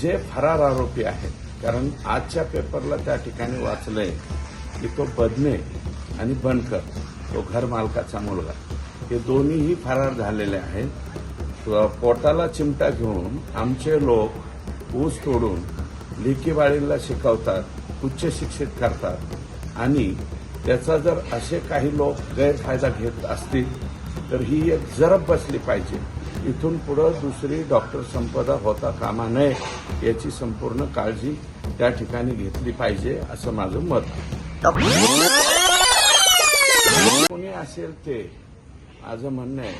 जे फरार आरोपी आहेत कारण आजच्या पेपरला त्या ठिकाणी वाचलंय की तो बदने आणि बनकर तो घर मालकाचा मुलगा हे दोन्हीही फरार झालेले आहेत. पोटाला चिमटा घेऊन आमचे लोक ऊस तोडून लेकीबाळीला शिकवतात उच्च शिक्षित करतात आणि त्याचा जर असे काही लोक गैरफायदा घेत असतील तर ही एक जरब बसली पाहिजे. इथून पुढं दुसरी डॉक्टर संपदा होता कामा नये याची संपूर्ण काळजी त्या ठिकाणी घेतली पाहिजे असं माझं मत आहे. कोणी असेल ते माझं म्हणणं आहे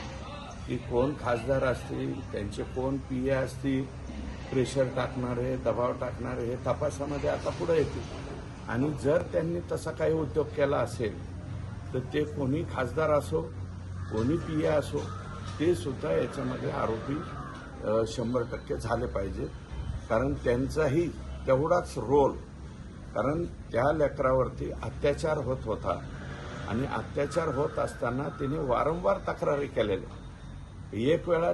की कोण खासदार असतील त्यांचे कोण पी असतील प्रेशर टाकणारे दबाव टाकणारे हे तपासामध्ये आता पुढे येतील आणि जर त्यांनी तसा काही उद्योग केला असेल तर ते कोणी खासदार असो कोणी पी असो ते सुद्धा याच्यामध्ये आरोपी शंभर टक्के झाले पाहिजे. कारण त्यांचाही तेवढाच रोल कारण त्या लेकरावरती अत्याचार होत होता. आणि अत्याचार होत असताना तिने वारंवार तक्रारी केलेल्या. एक वेळा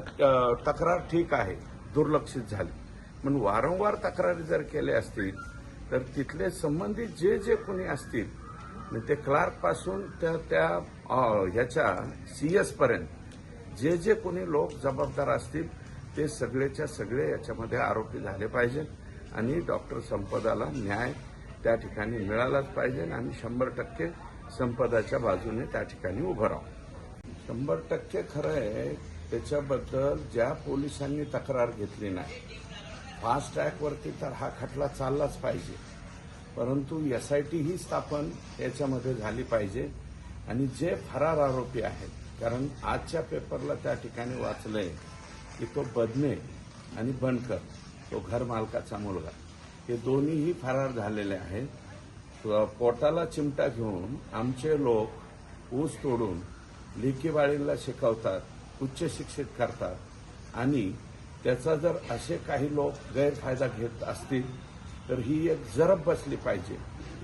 तक्रार ठीक आहे दुर्लक्षित झाली. पण वारंवार तक्रारी जर केल्या असतील तर तिथले संबंधित जे जे कोणी असतील म्हणजे ते क्लार्कपासून त्या त्या ह्याच्या सी एसपर्यंत जे जे कोणी लोक जबाबदार असतील ते सगळेच्या सगळे याच्यामध्ये आरोपी झाले पाहिजेत. आणि डॉक्टर संपदाला न्याय त्या ठिकाणी मिळालाच पाहिजे आणि शंभर टक्के संपदाच्या बाजूने त्या ठिकाणी उभं राहू. शंभर टक्के खरं आहे त्याच्याबद्दल ज्या पोलिसांनी तक्रार घेतली नाही फास्ट ट्रॅकवरती तर हा खटला चाललाच पाहिजे. परंतु एस आय टी ही स्थापन याच्यामध्ये झाली पाहिजे. आणि जे फरार आरोपी आहेत कारण आजच्या पेपरला त्या ठिकाणी वाचलंय की तो बदने आणि बनकर तो घर मालकाचा मुलगा. हे दोन्हीही फरार झालेले आहेत. पोटाला चिमटा घेऊन आमचे लोक ऊस तोडून लेकीबाळीला शिकवतात उच्च शिक्षित करतात आणि त्याचा जर असे काही लोक गैरफायदा घेत असतील तर ही एक जरब बसली पाहिजे.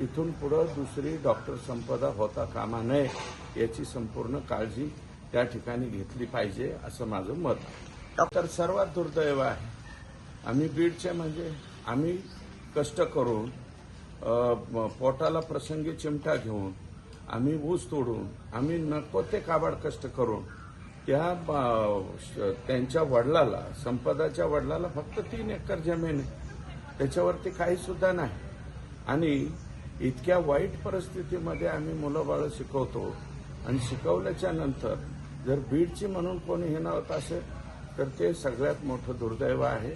इथून पुढं दुसरी डॉक्टर संपदा होता कामा नये. याची संपूर्ण काळजी त्या ठिकाणी घेतली पाहिजे असं माझं मत आहे. तर सर्वात दुर्दैव आहे आम्ही बीडचे म्हणजे आम्ही कष्ट करून पोटाला प्रसंगी चिमटा घेऊन आम्ही ऊस तोडून आम्ही नको ते काबाड कष्ट करून त्या त्यांच्या वडिलाला संपदाच्या वडिलाला फक्त तीन एकर जमीन आहे. त्याच्यावरती काही सुद्धा नाही. आणि इतक्या वाईट परिस्थितीमध्ये आम्ही मुलं बाळं शिकवतो आणि शिकवल्याच्या नंतर जर बीडची म्हणून कोणी हे नव्हत असेल तर ते सगळ्यात मोठं दुर्दैव आहे.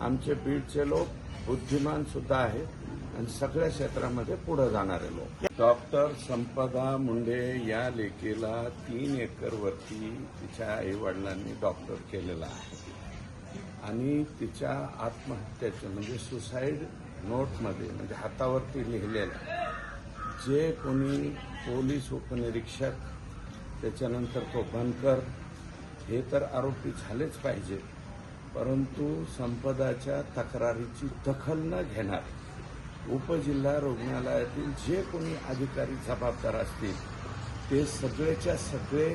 आमचे बीडचे लोक बुद्धिमान सुद्धा आहेत आणि सगळ्या क्षेत्रामध्ये पुढे जाणारे लोक. डॉक्टर संपदा मुंडे या लेकीला तीन एकरवरती तिच्या आई वडिलांनी डॉक्टर केलेला आहे. आणि तिच्या आत्महत्येचं म्हणजे सुसाईड नोटमध्ये म्हणजे हातावरती लिहिलेलं जे कोणी पोलीस उपनिरीक्षक त्याच्यानंतर तो बनकर हे तर आरोपी झालेच पाहिजे. परंतु संपदाच्या तक्रारीची दखल न घेणार उपजिल्हा रुग्णालयातील जे कोणी अधिकारी जबाबदार असतील ते सगळेच्या सगळे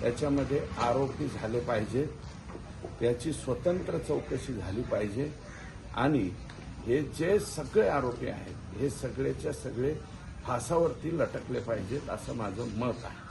त्याच्यामध्ये आरोपी झाले पाहिजे. त्याची स्वतंत्र चौकशी झाली पाहिजे. आणि हे जे सगळे आरोपी आहेत हे सगळेच्या सगळे फासावरती लटकले पाहिजेत असं माझं मत आहे.